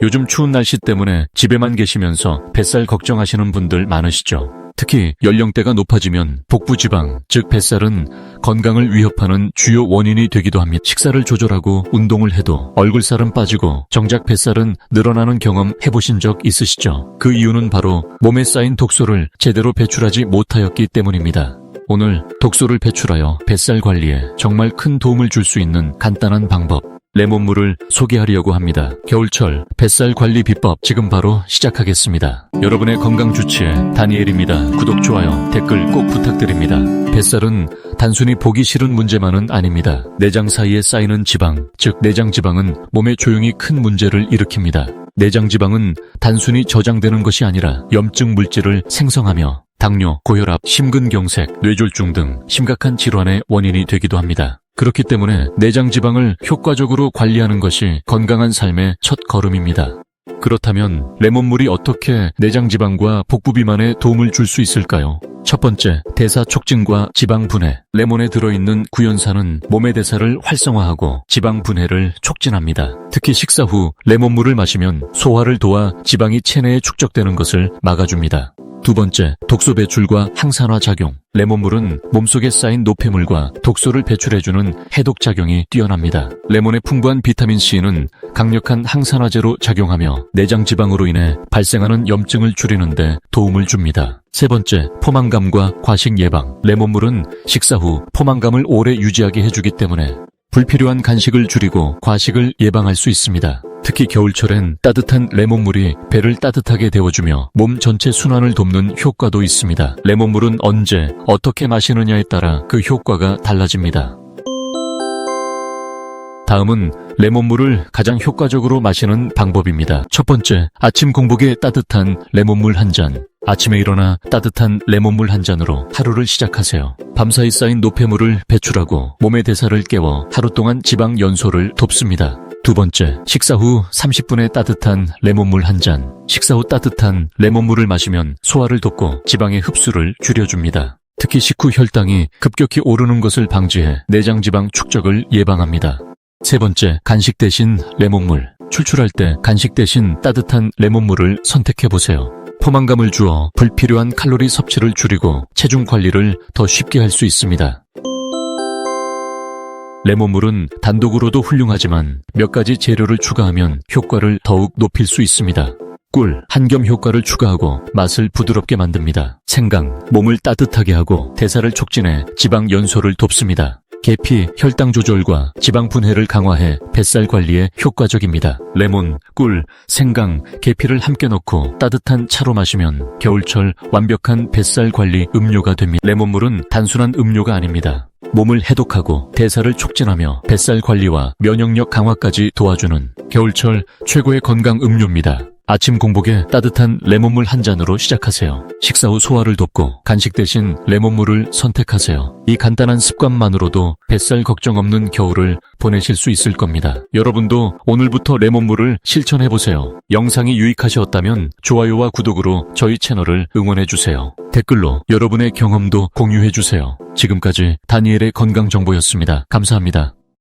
요즘 추운 날씨 때문에 집에만 계시면서 뱃살 걱정하시는 분들 많으시죠? 특히 연령대가 높아지면 복부 지방, 즉 뱃살은 건강을 위협하는 주요 원인이 되기도 합니다. 식사를 조절하고 운동을 해도 얼굴살은 빠지고 정작 뱃살은 늘어나는 경험 해보신 적 있으시죠? 그 이유는 바로 몸에 쌓인 독소를 제대로 배출하지 못하였기 때문입니다. 오늘 독소를 배출하여 뱃살 관리에 정말 큰 도움을 줄 수 있는 간단한 방법 레몬물을 소개하려고 합니다. 겨울철 뱃살 관리 비법 지금 바로 시작하겠습니다. 여러분의 건강 주치의 다니엘입니다. 구독, 좋아요, 댓글 꼭 부탁드립니다. 뱃살은 단순히 보기 싫은 문제만은 아닙니다. 내장 사이에 쌓이는 지방, 즉 내장 지방은 몸에 조용히 큰 문제를 일으킵니다. 내장 지방은 단순히 저장되는 것이 아니라 염증 물질을 생성하며 당뇨, 고혈압, 심근경색, 뇌졸중 등 심각한 질환의 원인이 되기도 합니다. 그렇기 때문에 내장 지방을 효과적으로 관리하는 것이 건강한 삶의 첫 걸음입니다. 그렇다면 레몬물이 어떻게 내장 지방과 복부 비만에 도움을 줄 수 있을까요? 첫 번째, 대사 촉진과 지방 분해. 레몬에 들어있는 구연산은 몸의 대사를 활성화하고 지방 분해를 촉진합니다. 특히 식사 후 레몬물을 마시면 소화를 도와 지방이 체내에 축적되는 것을 막아줍니다. 두 번째, 독소 배출과 항산화 작용. 레몬물은 몸속에 쌓인 노폐물과 독소를 배출해주는 해독 작용이 뛰어납니다. 레몬의 풍부한 비타민 C는 강력한 항산화제로 작용하며 내장 지방으로 인해 발생하는 염증을 줄이는데 도움을 줍니다. 세 번째, 포만감과 과식 예방. 레몬물은 식사 후 포만감을 오래 유지하게 해주기 때문에 불필요한 간식을 줄이고 과식을 예방할 수 있습니다. 특히 겨울철엔 따뜻한 레몬물이 배를 따뜻하게 데워주며 몸 전체 순환을 돕는 효과도 있습니다. 레몬물은 언제, 어떻게 마시느냐에 따라 그 효과가 달라집니다. 다음은 레몬물을 가장 효과적으로 마시는 방법입니다. 첫 번째, 아침 공복에 따뜻한 레몬물 한 잔. 아침에 일어나 따뜻한 레몬물 한 잔으로 하루를 시작하세요. 밤사이 쌓인 노폐물을 배출하고 몸의 대사를 깨워 하루 동안 지방 연소를 돕습니다. 두 번째, 식사 후 30분의 따뜻한 레몬물 한 잔. 식사 후 따뜻한 레몬물을 마시면 소화를 돕고 지방의 흡수를 줄여줍니다. 특히 식후 혈당이 급격히 오르는 것을 방지해 내장 지방 축적을 예방합니다. 세 번째, 간식 대신 레몬물. 출출할 때 간식 대신 따뜻한 레몬물을 선택해 보세요. 포만감을 주어 불필요한 칼로리 섭취를 줄이고 체중 관리를 더 쉽게 할 수 있습니다. 레몬물은 단독으로도 훌륭하지만 몇 가지 재료를 추가하면 효과를 더욱 높일 수 있습니다. 꿀, 한겸 효과를 추가하고 맛을 부드럽게 만듭니다. 생강, 몸을 따뜻하게 하고 대사를 촉진해 지방 연소를 돕습니다. 계피, 혈당 조절과 지방 분해를 강화해 뱃살 관리에 효과적입니다. 레몬, 꿀, 생강, 계피를 함께 넣고 따뜻한 차로 마시면 겨울철 완벽한 뱃살 관리 음료가 됩니다. 레몬물은 단순한 음료가 아닙니다. 몸을 해독하고 대사를 촉진하며 뱃살 관리와 면역력 강화까지 도와주는 겨울철 최고의 건강 음료입니다. 아침 공복에 따뜻한 레몬물 한 잔으로 시작하세요. 식사 후 소화를 돕고 간식 대신 레몬물을 선택하세요. 이 간단한 습관만으로도 뱃살 걱정 없는 겨울을 보내실 수 있을 겁니다. 여러분도 오늘부터 레몬물을 실천해보세요. 영상이 유익하셨다면 좋아요와 구독으로 저희 채널을 응원해주세요. 댓글로 여러분의 경험도 공유해주세요. 지금까지 다니엘의 건강정보였습니다. 감사합니다.